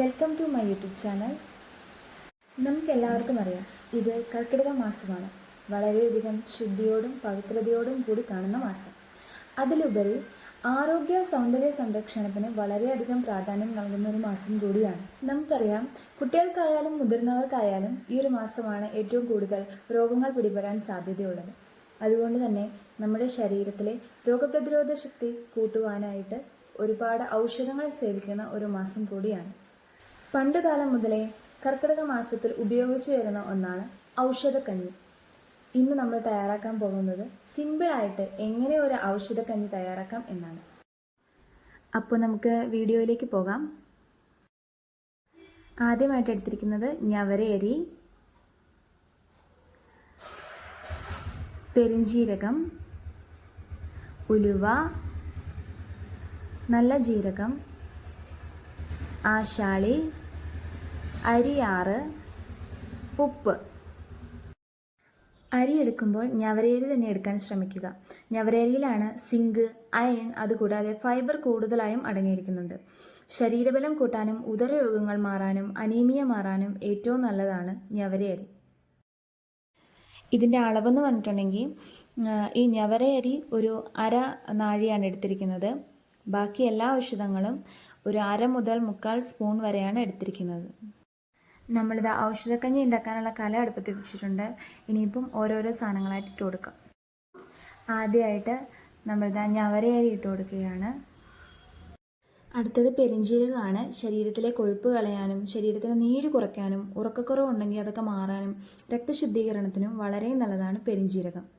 Welcome to my YouTube channel നമുക്ക് എല്ലാവർക്കും അറിയാം ഇത് കർക്കിടക മാസമാണ്. വളരെയധികം ശുദ്ധിയോടും പവിത്രതയോടും കൂടി കാണുന്ന മാസം. അതിലുപരി ആരോഗ്യ സൗന്ദര്യ സംരക്ഷണത്തിന് വളരെയധികം പ്രാധാന്യം നൽകുന്ന ഒരു മാസം കൂടിയാണ്. നമുക്കറിയാം കുട്ടികൾക്കായാലും മുതിർന്നവർക്കായാലും ഈ ഒരു മാസമാണ് ഏറ്റവും കൂടുതൽ രോഗങ്ങൾ പിടിപെടാൻ സാധ്യതയുള്ളത്. അതുകൊണ്ട് തന്നെ നമ്മുടെ ശരീരത്തിലെ രോഗപ്രതിരോധ ശക്തി കൂട്ടുവാനായിട്ട് ഒരുപാട് ഔഷധങ്ങൾ സേവിക്കുന്ന ഒരു മാസം കൂടിയാണ്. പണ്ടുകാലം മുതലേ കർക്കിടക മാസത്തിൽ ഉപയോഗിച്ചു വരുന്ന ഒന്നാണ് ഔഷധക്കഞ്ഞി. ഇന്ന് നമ്മൾ തയ്യാറാക്കാൻ പോകുന്നത് സിമ്പിളായിട്ട് എങ്ങനെ ഒരു ഔഷധക്കഞ്ഞി തയ്യാറാക്കാം എന്നാണ്. അപ്പോൾ നമുക്ക് വീഡിയോയിലേക്ക് പോകാം. ആദ്യമായിട്ട് എടുത്തിരിക്കുന്നത് ഞവരയരി പെരിഞ്ജീരകം ഉലുവ നല്ല ജീരകം ആശാളി അരിയാറ് ഉപ്പ്. അരി എടുക്കുമ്പോൾ ഞവരേരി തന്നെ എടുക്കാൻ ശ്രമിക്കുക. ഞവരേരിയിലാണ് സിങ്ക് അയൺ അതുകൂടാതെ ഫൈബർ കൂടുതലായും അടങ്ങിയിരിക്കുന്നുണ്ട് ശരീരബലം കൂട്ടാനും ഉദരരോഗങ്ങൾ മാറാനും അനീമിയ മാറാനും ഏറ്റവും നല്ലതാണ് ഞവരയരി ഇതിന്റെ അളവെന്ന് പറഞ്ഞിട്ടുണ്ടെങ്കിൽ ഈ ഞവരയരി ഒരു അര നാഴിയാണ് എടുത്തിരിക്കുന്നത്. ബാക്കി എല്ലാ ഔഷധങ്ങളും ഒരു അര മുതൽ മുക്കാൽ സ്പൂൺ വരെയാണ് എടുത്തിരിക്കുന്നത്. നമ്മളിത് ഔഷധക്കഞ്ഞി ഉണ്ടാക്കാനുള്ള കല അടുപ്പത്ത് വെച്ചിട്ടുണ്ട്. ഇനിയിപ്പം ഓരോരോ സാധനങ്ങളായിട്ട് ഇട്ട് കൊടുക്കാം. ആദ്യമായിട്ട് നമ്മളിത് ഞവരയരി ഇട്ട് കൊടുക്കുകയാണ്. അടുത്തത് പെരിഞ്ജീരകമാണ് ശരീരത്തിലെ കൊഴുപ്പ് കളയാനും ശരീരത്തിന് നീര് കുറയ്ക്കാനും ഉറക്കക്കുറവുണ്ടെങ്കിൽ അതൊക്കെ മാറാനും രക്തശുദ്ധീകരണത്തിനും വളരെ നല്ലതാണ് പെരിഞ്ജീരകം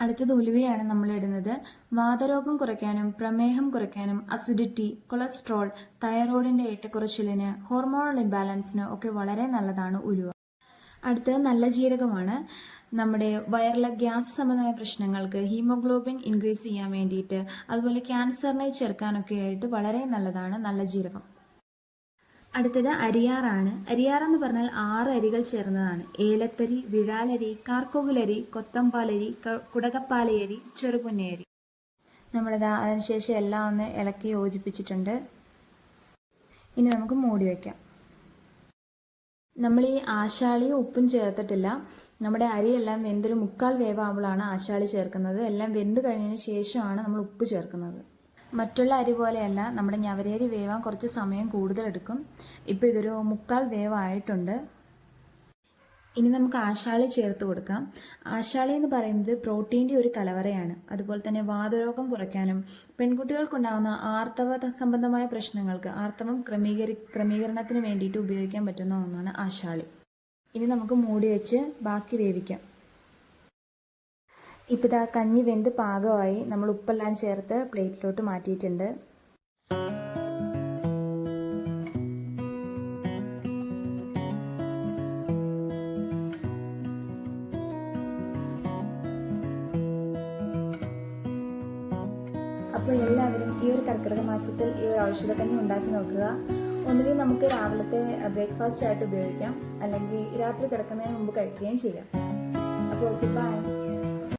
അടുത്തത് ഉലുവയാണ് നമ്മൾ ഇടുന്നത്. വാതരോഗം കുറയ്ക്കാനും പ്രമേഹം കുറയ്ക്കാനും അസിഡിറ്റി കൊളസ്ട്രോൾ തൈറോയിഡിന്റെ ഏറ്റക്കുറച്ചിലിന് ഹോർമോണൽ ഇംബാലൻസിന് ഒക്കെ വളരെ നല്ലതാണ് ഉലുവ. അടുത്തത് നല്ല ജീരകമാണ്. നമ്മുടെ വയറിലെ ഗ്യാസ് സംബന്ധമായ പ്രശ്നങ്ങൾക്ക് ഹീമോഗ്ലോബിൻ ഇൻക്രീസ് ചെയ്യാൻ വേണ്ടിയിട്ട് അതുപോലെ ക്യാൻസറിനെ ചെറുക്കാനൊക്കെ ആയിട്ട് വളരെ നല്ലതാണ് നല്ല ജീരകം. അടുത്തത് അരിയാറാണ്. അരിയാർ എന്ന് പറഞ്ഞാൽ ആറ് അരികൾ ചേർന്നതാണ്. ഏലത്തരി വിഴാലരി കാർക്കോകുലരി കൊത്തമ്പാലരി കുടകപ്പാലയരി ചെറുപുന്നയരി. നമ്മളിത് അതിനുശേഷം എല്ലാം ഒന്ന് ഇളക്കി യോജിപ്പിച്ചിട്ടുണ്ട്. ഇനി നമുക്ക് മൂടി വയ്ക്കാം നമ്മൾ ഈ ആശാളിയും ഉപ്പും ചേർത്തിട്ടില്ല. നമ്മുടെ അരിയെല്ലാം വെന്തൊരു മുക്കാൽ വേവാകുമ്പോഴാണ് ആശാളി ചേർക്കുന്നത്. എല്ലാം വെന്ത് കഴിഞ്ഞതിന് ശേഷമാണ് നമ്മൾ ഉപ്പ് ചേർക്കുന്നത്. മറ്റുള്ള അരി പോലെയല്ല നമ്മുടെ ഞവരേരി വേവാൻ കുറച്ച് സമയം കൂടുതലെടുക്കും. ഇപ്പോൾ ഇതൊരു മുക്കാൽ വേവായിട്ടുണ്ട്. ഇനി നമുക്ക് ആശാളി ചേർത്ത് കൊടുക്കാം. ആശാളി എന്ന് പറയുന്നത് പ്രോട്ടീന്റെ ഒരു കലവറയാണ്. അതുപോലെ തന്നെ വാതരോഗം കുറയ്ക്കാനും പെൺകുട്ടികൾക്കുണ്ടാകുന്ന ആർത്തവ സംബന്ധമായ പ്രശ്നങ്ങൾക്ക് ആർത്തവം ക്രമീകരി ക്രമീകരണത്തിന് വേണ്ടിയിട്ട് ഉപയോഗിക്കാൻ പറ്റുന്ന ഒന്നാണ് ആശാളി. ഇനി നമുക്ക് മൂടി വെച്ച് ബാക്കി വേവിക്കാം. ഇപ്പോൾ ഇതാ കഞ്ഞി വെന്ത് പാകമായി നമ്മൾ ഉപ്പെല്ലാം ചേർത്ത് പ്ലേറ്റിലോട്ട് മാറ്റിയിട്ടുണ്ട്. അപ്പോൾ എല്ലാവരും ഈ ഒരു കർക്കിടക മാസത്തിൽ ഈ ഒരു ഔഷധക്കഞ്ഞി ഉണ്ടാക്കി നോക്കുക. ഒന്നുകിൽ നമുക്ക് രാവിലത്തെ ബ്രേക്ക്ഫാസ്റ്റ് ആയിട്ട് ഉപയോഗിക്കാം. അല്ലെങ്കിൽ രാത്രി കിടക്കുന്നതിന് മുമ്പ് കഴിക്കുകയും ചെയ്യാം. അപ്പോൾ ഓക്കെ ബൈ.